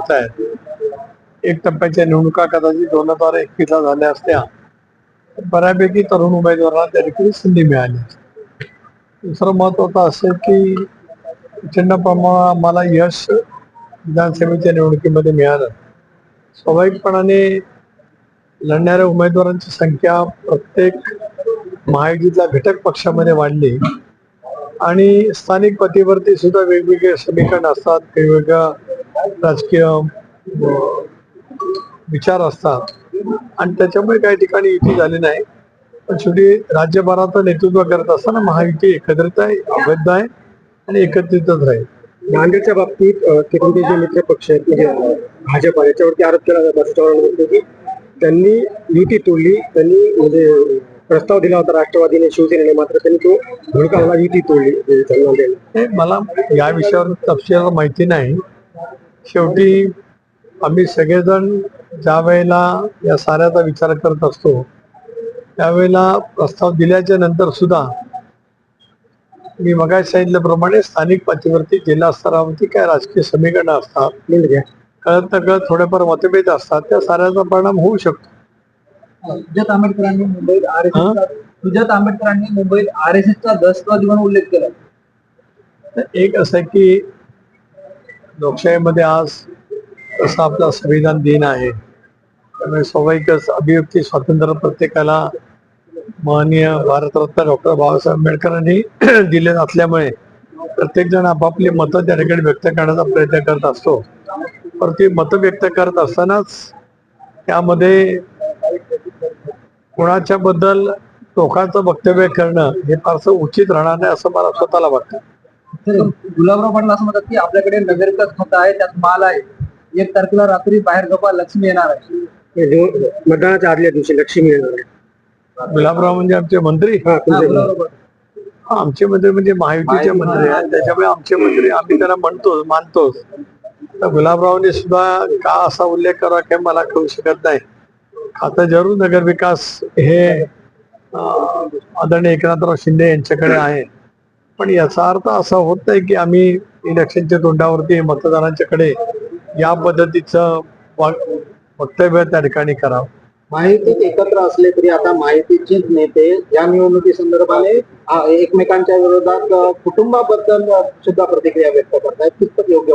होत आहेत. एक टप्प्याच्या निवडणुका कदाचित दोन हजार एकवीसला झाल्या असत्या. बऱ्यापैकी तरुण उमेदवारांना त्या ठिकाणी संधी मिळाली दुसरं महत्वाचं असं की प्रचंड प्रमाणात आम्हाला यश विधानसभेच्या निवडणुकीमध्ये मिळालं. स्वाभाविकपणाने लढणाऱ्या उमेदवारांची संख्या प्रत्येक महायुतीतल्या घटक पक्षामध्ये वाढली. आणि स्थानिक पतीवरती सुद्धा वेगवेगळे समीकरण असतात वेगवेगळ्या राजकीय विचार असतात. आणि त्याच्यामुळे काही ठिकाणी युती झाली नाही. पण शेवटी राज्यभराचं नेतृत्व करत असताना महायुती एकत्रित आहे अबद्ध आहे आणि एकत्रितच राहील. नांदेडच्या बाबतीत तिकडे जे मित्र पक्ष आहेत म्हणजे भाजप आहे, याच्यावरती आरोप केला जातो की त्यांनी युती तोडली त्यांनी म्हणजे प्रस्ताव दिला होता राष्ट्रवादीने शिवसेनेने मात्र त्यांनी तो धुडकावला युती तोडली म्हणजे मला या विषयावर तपशील माहिती नाही. शेवटी आम्ही सगळेजण ज्या वेळेला या साऱ्याचा विचार करत असतो त्यावेळेला प्रस्ताव दिल्याच्या नंतर सुद्धा मी मगाशी सांगितल्याप्रमाणे स्थानिक पातळीवरती जिल्हा स्तरावरती काय राजकीय समीकरणं असतात मिळून घ्या कळत थोडेफार मतभेद असतात त्या साऱ्याचा परिणाम होऊ शकतो सुजात आंबेडकरांनी मुंबईत आर एस? सुजात आंबेडकरांनी मुंबईत आर एस एसचा दहशतवादी म्हणून उल्लेख केला तर एक असं की लोकशाहीमध्ये आज तसा आपला संविधान दिन आहे. त्यामुळे स्वाभाविकच अभिव्यक्ती स्वातंत्र्य प्रत्येकाला माननीय भारतरत्न डॉक्टर बाबासाहेब आंबेडकरांनी दिले असल्यामुळे प्रत्येकजण आपापली मतं त्या ठिकाणी व्यक्त करण्याचा प्रयत्न करत असतो. पण ती मतं व्यक्त करत असतानाच त्यामध्ये कोणाच्या बद्दल टोकाचं वक्तव्य करणं हे फारसं उचित राहणार नाही असं मला स्वतःला वाटतं. गुलाबराव पाटील असं म्हणतात की आपल्याकडे नगरविकास खत आहे त्यात माल आहे. एक तारखेला रात्री बाहेर गप्पा लक्ष्मी येणार आहे. मतदानाच्या आदल्या दिवशी लक्ष्मी येणार आहे. गुलाबराव म्हणजे आमचे मंत्री? हा तुमचे गुलाबराव पाटील. आमचे मंत्री म्हणजे महायुतीचे मंत्री. आहेत त्याच्यामुळे आमचे मंत्री आम्ही त्यांना म्हणतो मानतोच. तर गुलाबरावने सुद्धा का असा उल्लेख करावा हे मला कळू शकत नाही. आता जरूर नगर विकास हे अं, आदरणीय एकनाथराव शिंदे यांच्याकडे आहे. पण याचा अर्थ असा होत नाही की आम्ही इलेक्शनच्या तोंडावरती मतदारांच्याकडे या पद्धतीचं वक्तव्य त्या ठिकाणी करावं. माहितीत एकत्र असले तरी आता माहितीचीच नेते या निवडणुकी संदर्भाने एकमेकांच्या विरोधात कुटुंबाबद्दल सुद्धा प्रतिक्रिया व्यक्त करतायत. कितपत योग्य